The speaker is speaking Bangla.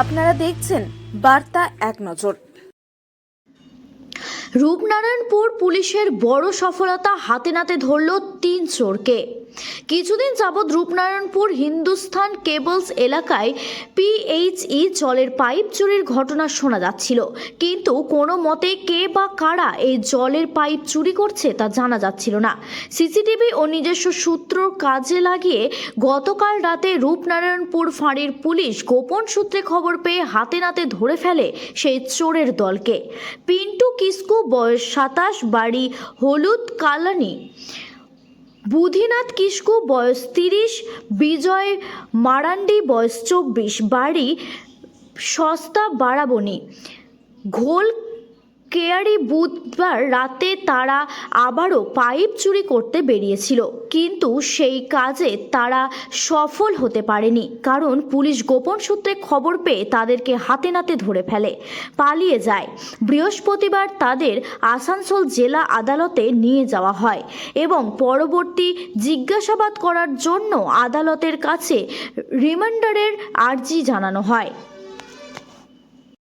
আপনারা দেখছেন বার্তা এক নজর। রূপনারায়ণপুর পুলিশের বড় সফলতা হাতে নাতে ধরল তিন চোরকে। কিছুদিন যাবৎ রূপনারায়ণপুর হিন্দুস্থান কেবলস এলাকায় পিএইচই জলের পাইপ চুরির ঘটনা শোনা যাচ্ছিল। কিন্তু কোনো মতে কে বা কারা এই জলের পাইপ চুরি করছে তা জানা যাচ্ছিল না। সিসিটিভি ও নিজস্ব সূত্র কাজে লাগিয়ে গতকাল রাতে রূপনারায়ণপুর ফাঁড়ির পুলিশ গোপন সূত্রে খবর পেয়ে হাতে নাতে ধরে ফেলে সেই চোরের দলকে। পিন্টু কিস্কু, বয়স সাতাশ, বাড়ি হলুদ, কালানি। বুধিনাথ কিস্কু বয়স তিরিশ বিজয় মারান্ডি বয়স চব্বিশ বাড়ি সস্তা বাড়াবনি ঘোল কেয়ারি বুধবার রাতে তারা আবারও পাইপ চুরি করতে বেরিয়েছিল। কিন্তু সেই কাজে তারা সফল হতে পারেনি, কারণ পুলিশ গোপন সূত্রে খবর পেয়ে তাদেরকে হাতে নাতে ধরে ফেলে, পালিয়ে যায়। বৃহস্পতিবার তাদের আসানসোল জেলা আদালতে নিয়ে যাওয়া হয় এবং পরবর্তী জিজ্ঞাসাবাদ করার জন্য আদালতের কাছে রিমান্ডারের আর্জি জানানো হয়।